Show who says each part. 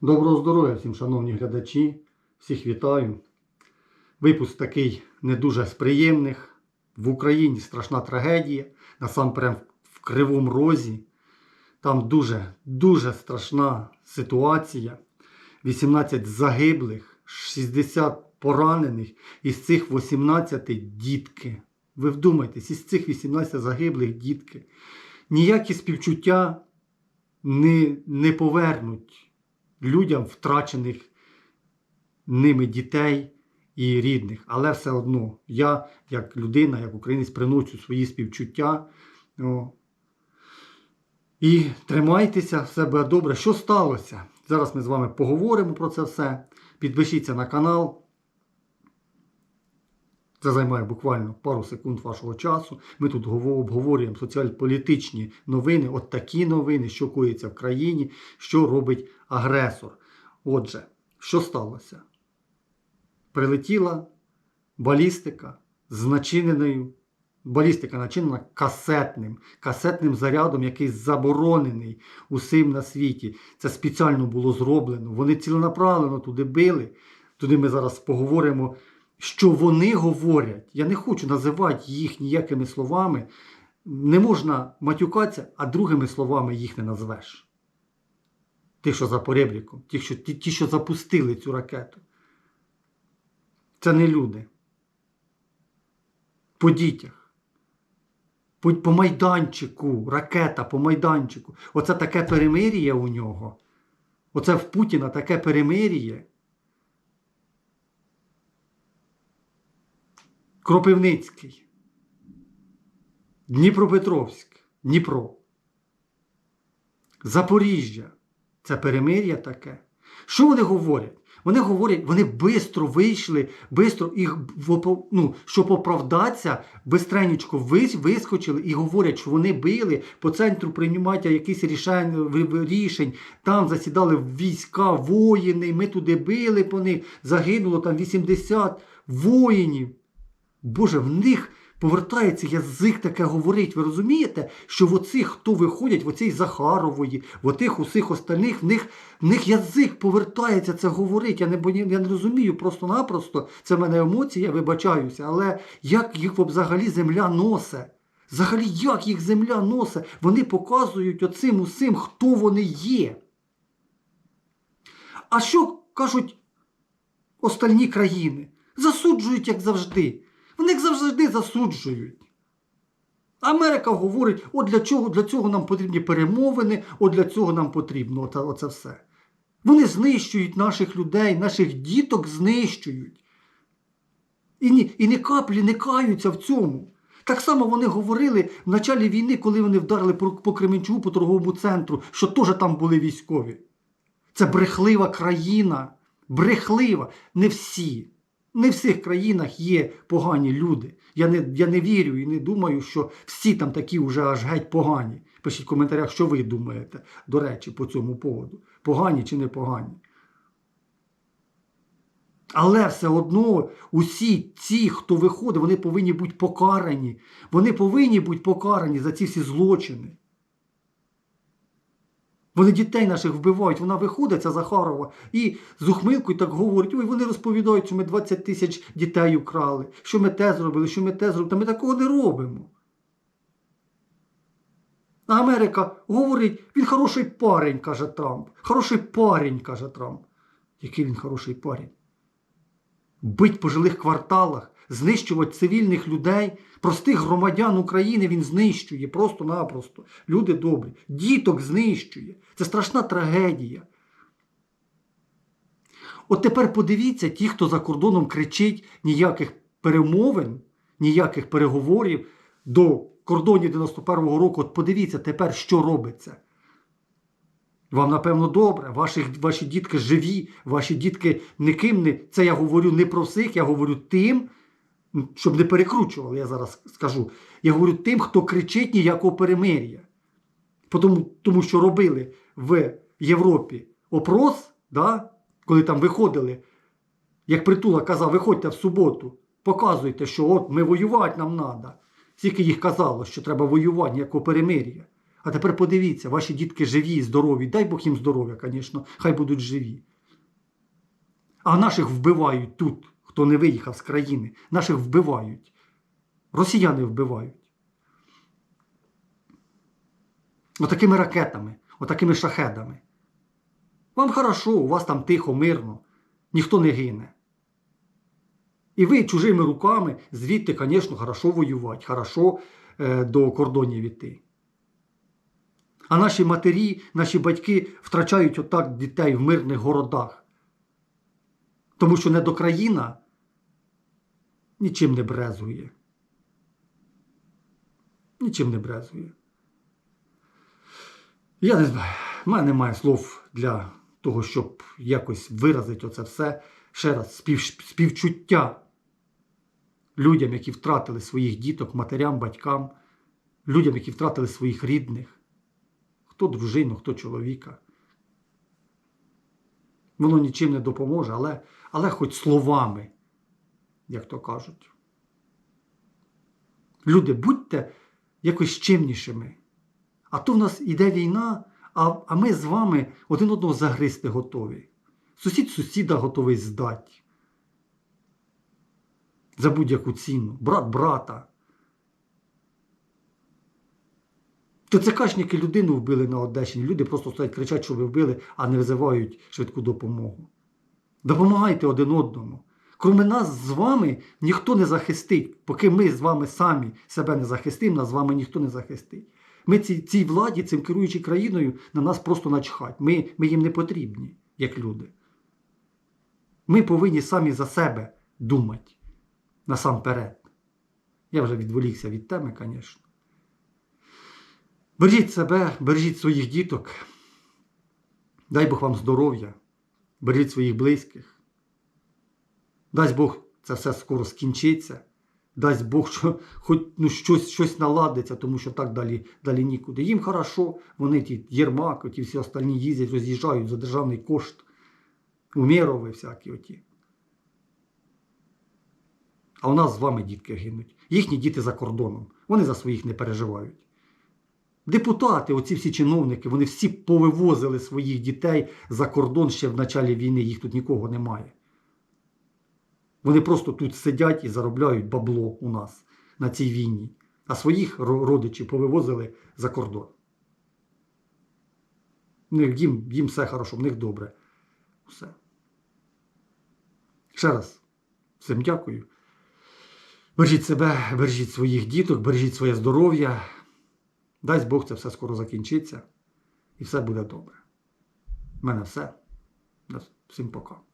Speaker 1: Доброго здоров'я всім, шановні глядачі, всіх вітаю. Випуск такий не дуже з приємних. В Україні страшна трагедія, насамперед в Кривому Розі. Там дуже, дуже страшна ситуація. 18 загиблих, 60 поранених, із цих 18 дітки. Ви вдумайтесь, із цих 18 загиблих дітки. Ніякі співчуття не, не повернуть людям втрачених ними дітей і рідних. Але все одно я, як людина, як українець, приношу свої співчуття. І тримайтеся, все буде добре. Що сталося? Зараз ми з вами поговоримо про це все. Підпишіться на канал. Це займає буквально пару секунд вашого часу. Ми тут гово- обговорюємо соціально-політичні новини, от такі новини, що коїться в країні, що робить агресор. Отже, що сталося? Прилетіла балістика з начиненою. Балістика начинена касетним, касетним зарядом, який заборонений усім на світі. Це спеціально було зроблено. Вони ціленаправленно туди били. Туди ми зараз поговоримо що вони говорять. Я не хочу називати їх ніякими словами. Не можна матюкатися, а другими словами їх не назвеш. Ті, що за поребріком, ті, що, ті, ті, що запустили цю ракету. Це не люди. По дітях. По, по майданчику, ракета по майданчику. Оце таке перемир'я у нього. Оце в Путіна таке перемир'я. Кропивницький, Дніпропетровськ, Дніпро, Запоріжжя. Це перемир'я таке. Що вони говорять? Вони говорять, вони швидко вийшли, бистро їх, ну, щоб оправдатися, бистренечко вис- вискочили і говорять, що вони били по центру приймання якихось рішень, рішень. Там засідали війська, воїни, ми туди били по них, загинуло там 80 воїнів. Боже, в них повертається язик таке говорить. Ви розумієте, що в оцих, хто виходять, в оцій Захарової, в отих усіх остальних, в них, в них язик повертається це говорить. Я не, я не розумію просто-напросто. Це в мене емоції, я вибачаюся. Але як їх взагалі земля носить? Взагалі, як їх земля носить? Вони показують оцим усім, хто вони є. А що кажуть остальні країни? Засуджують, як завжди. Вони як завжди засуджують. Америка говорить, от для чого для цього нам потрібні перемовини, от для цього нам потрібно оце, оце все. Вони знищують наших людей, наших діток знищують. І ні, і ні каплі не каються в цьому. Так само вони говорили в началі війни, коли вони вдарили по Кременчугу, по торговому центру, що теж там були військові. Це брехлива країна. Брехлива. Не всі. Не в всіх країнах є погані люди. Я не, я не вірю і не думаю, що всі там такі вже аж геть погані. Пишіть в коментарях, що ви думаєте, до речі, по цьому поводу. Погані чи не погані. Але все одно усі ці, хто виходить, вони повинні бути покарані. Вони повинні бути покарані за ці всі злочини. Вони дітей наших вбивають. Вона виходить, ця Захарова, і з ухмилкою так говорить: ой, вони розповідають, що ми 20 тисяч дітей украли, що ми те зробили, що ми те зробили. Та ми такого не робимо. А Америка говорить, він хороший парень, каже Трамп. Хороший парень, каже Трамп. Який він хороший парень? Бить по жилих кварталах, знищувати цивільних людей, простих громадян України він знищує просто-напросто. Люди добрі. Діток знищує. Це страшна трагедія. От тепер подивіться, ті, хто за кордоном кричить ніяких перемовин, ніяких переговорів до кордонів 91-го року. От подивіться тепер, що робиться. Вам, напевно, добре, ваші, ваші дітки живі, ваші дітки ніким не. Це я говорю не про всіх, я говорю тим, щоб не перекручували, я зараз скажу. Я говорю тим, хто кричить ніякого перемир'я. Тому, тому що робили в Європі опрос, да, коли там виходили, як притула казав, виходьте в суботу, показуйте, що от ми воювати нам треба. Скільки їх казало, що треба воювати, ніякого перемир'я. А тепер подивіться, ваші дітки живі і здорові. Дай Бог їм здоров'я, звісно, хай будуть живі. А наших вбивають тут, хто не виїхав з країни. Наших вбивають. Росіяни вбивають. Отакими ракетами, отакими шахедами. Вам хорошо, у вас там тихо, мирно, ніхто не гине. І ви чужими руками звідти, звісно, хорошо воювати, хорошо е, до кордонів іти. А наші матері, наші батьки втрачають отак дітей в мирних городах. Тому що недокраїна нічим не брезує. Нічим не брезує. Я не знаю, в мене немає слов для того, щоб якось виразити оце все. Ще раз, спів, співчуття людям, які втратили своїх діток, матерям, батькам, людям, які втратили своїх рідних, хто дружину, хто чоловіка. Воно нічим не допоможе, але, але хоч словами, як то кажуть. Люди, будьте якось чимнішими. А то в нас іде війна, а, а ми з вами один одного загризти готові. Сусід сусіда готовий здати. За будь-яку ціну. Брат брата. ТЦКшники людину вбили на Одещині. Люди просто стоять, кричать, що ви вбили, а не визивають швидку допомогу. Допомагайте один одному. Кроме нас з вами ніхто не захистить. Поки ми з вами самі себе не захистимо, нас з вами ніхто не захистить. Ми цій, цій владі, цим керуючи країною, на нас просто начхать. Ми, ми їм не потрібні, як люди. Ми повинні самі за себе думати насамперед. Я вже відволікся від теми, звісно. Бережіть себе, бережіть своїх діток. Дай Бог вам здоров'я, бережіть своїх близьких. Дасть Бог це все скоро скінчиться. Дасть Бог, що хоч ну, щось, щось наладиться, тому що так далі, далі нікуди. Їм хорошо, вони ті Єрмак, ті всі остальні їздять, роз'їжджають за державний кошт. Умєрови всякі оті. А у нас з вами дітки гинуть. Їхні діти за кордоном. Вони за своїх не переживають. Депутати, оці всі чиновники, вони всі повивозили своїх дітей за кордон ще в началі війни, їх тут нікого немає. Вони просто тут сидять і заробляють бабло у нас на цій війні, а своїх родичів повивозили за кордон. Їм, їм все хорошо, в них добре. Все. Ще раз всім дякую. Бережіть себе, бережіть своїх діток, бережіть своє здоров'я. Дасть Бог це все скоро закінчиться і все буде добре. У мене все. Всім пока.